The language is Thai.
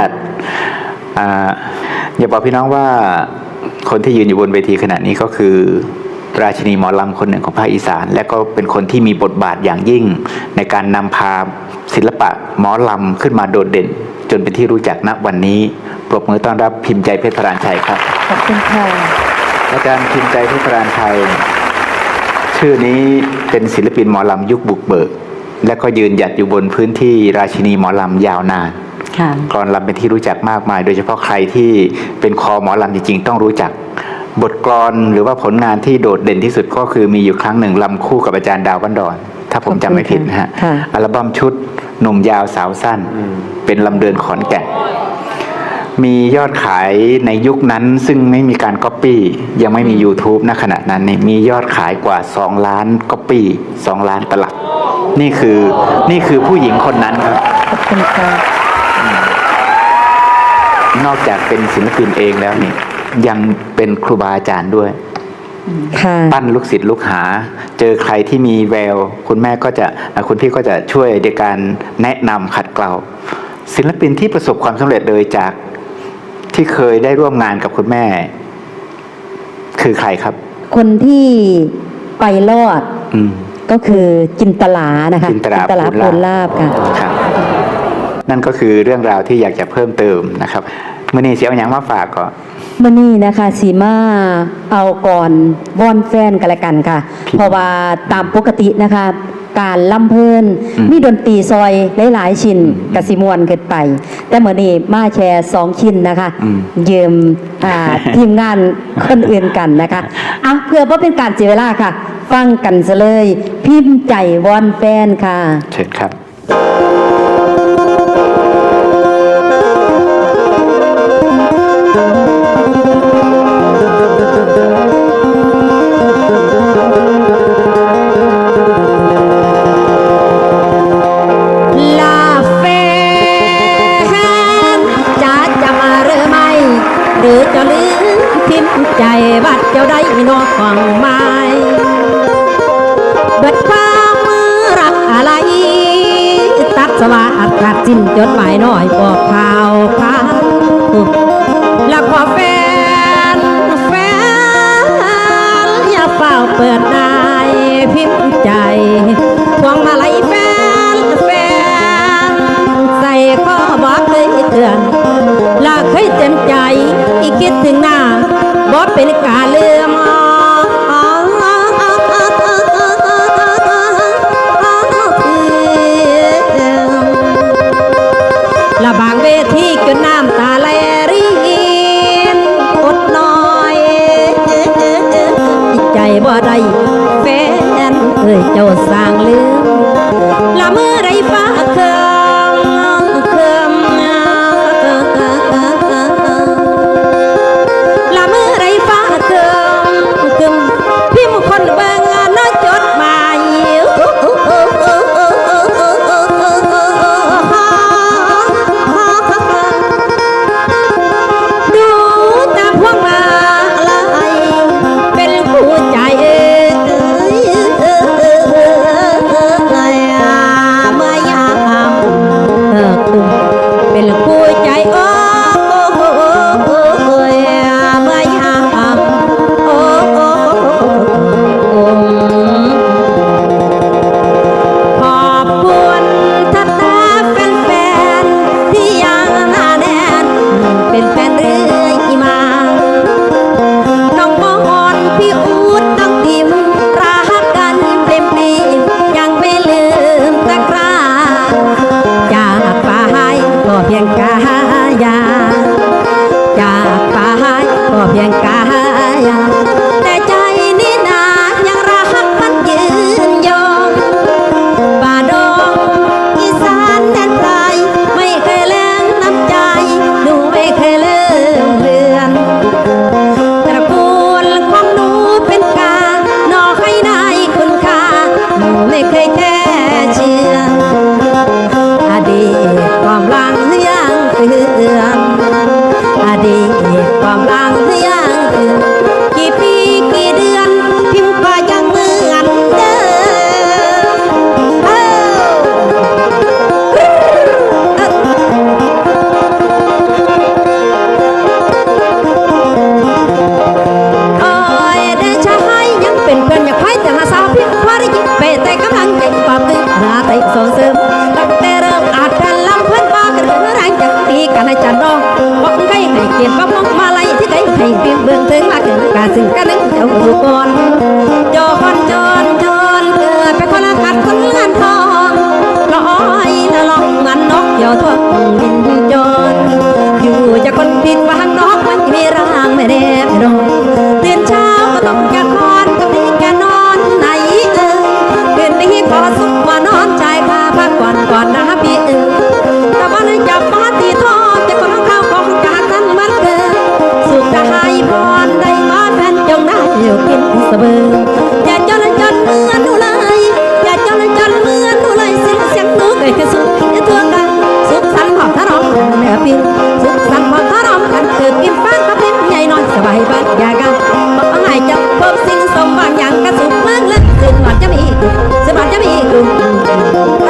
าติอ่าอย่าบอกพี่น้องว่าคนที่ยืนอยู่บนเวทีขณะนี้ก็คือราชินีหมอลำคนหนึ่งของภาคอีสาน และก็เป็นคนที่มีบทบาทอย่างยิ่ง ในการนำพาศิลปะหมอลำขึ้นมาโดดเด่น จนเป็นที่รู้จักณวันนี้ปรบมือต้อนรับพิมพ์ใจเพชรรานชัยครับขอบคุณค่ะอาจารย์พิมพ์ใจเพชรรานชัยชื่อนี้เป็นศิลปินหมอลำยุคบุกเบิก และก็ยืนหยัดอยู่บนพื้นที่ราชินีหมอลำยาวนาน กรอนลำเป็นที่รู้จักมากมาย โดยเฉพาะใครที่เป็นคอหมอลำจริงๆ ต้องรู้จัก บทกลอนหรือว่าผลงานที่โดดเด่นที่สุดก็คือมีอยู่ครั้งหนึ่งลำคู่กับอาจารย์ดาวบันดอน ถ้าผมจำไม่ผิดนะฮะค่ะอัลบั้มชุดหนุ่มยาวสาวสั้น เป็นลำเดินขอนแก่นมียอดขายในยุคนั้นซึ่งไม่มีการก๊อปปี้ยังไม่มี YouTube ณขณะนั้นเนี่ยมียอดขายกว่า 2 ล้านก๊อปปี้2ล้านตลับ นี่คือนี่คือผู้หญิงคนนั้นครับขอบคุณค่ะ นอกจากเป็นศิลปินเองแล้วนี่ยังเป็นครูบาอาจารย์ด้วยค่ะปั้นลูกศิษย์ลูกหา เจอใครที่มีแวว คุณแม่ก็จะอะคุณพี่ก็จะช่วยในการแนะนำขัดเกลาศิลปินที่ประสบความสำเร็จเลยจากที่เคยได้ร่วมงานกับคุณแม่ คือใครครับ คนที่ไปรอดอืมก็คือจินตลานะคะจินตลาลาภูภูลลลาลาภบค่ะครับ นั่นก็คือเรื่องราวที่อยากจะเพิ่มเติมนะครับเมื่อนี้เสียงอย่างมาฝากก่อนเมื่อนี้นะคะสีมาเอาก่อนวอนแฟนกันละกันค่ะพี่เพราะว่าตามปกตินะคะ การล่ำเพลินอืมมีดนตรีซอยหลายๆชิ้นกสิมวนเกิดไป แต่เมื่อนี้มาแชร์สองชิ้นนะคะอืมยืมอ่าทีมงานคนอื่นกันนะคะอะเพื่อว่าเป็นการเสียเวลาค่ะ ฟังกันซะเลย พิมพ์ใจวอนแฟนค่ะ เชิญครับ บัดเจ้าได้นอกฟังไม้เบิดความือรักอะไร ตัดสวาอัดตัดสิ้นจดหมายน้อยบอกข่าวพาแล้วพอแฟน แฟน อย่าเฝ้าเปิดนายพิมพ์ใจพวงมาลัยแฟน แฟน ใส่ข้อบอกเคยเตือนลาเคยเต็มใจ อีกคิดถึงหน้า บอกเป็นกาเลื่อ กันให้จันน้องบอกใครให้เกียรติก็พงมาไล่ที่ใครให้เบียงเบื้องถึงมาเกิดการสิ่งกันนึงเจ้าอยู่ก่อนจอคนจอนจอนเกิดเป็นคนละกัด สบิงอย่าจ้อนจอนเมื่อนหนเลยอย่าจ้อนจอนเมื่อนหนูเลยสิ้งเสียงหนูเกิดขึ้นสุขอย่าทั่วกันสุขสันต์ของทารองแม่ปิวสุขสันต์ของทารองกันเกิดกินฟ้ากับเล็บใหญ่นอนสบายบ้านอย่ากันบอกว่าไงจะพบสิ่งสมหวังอย่างกระสุกเมือเลิศคืนหวานจะมีคืนสบายจะมีคืน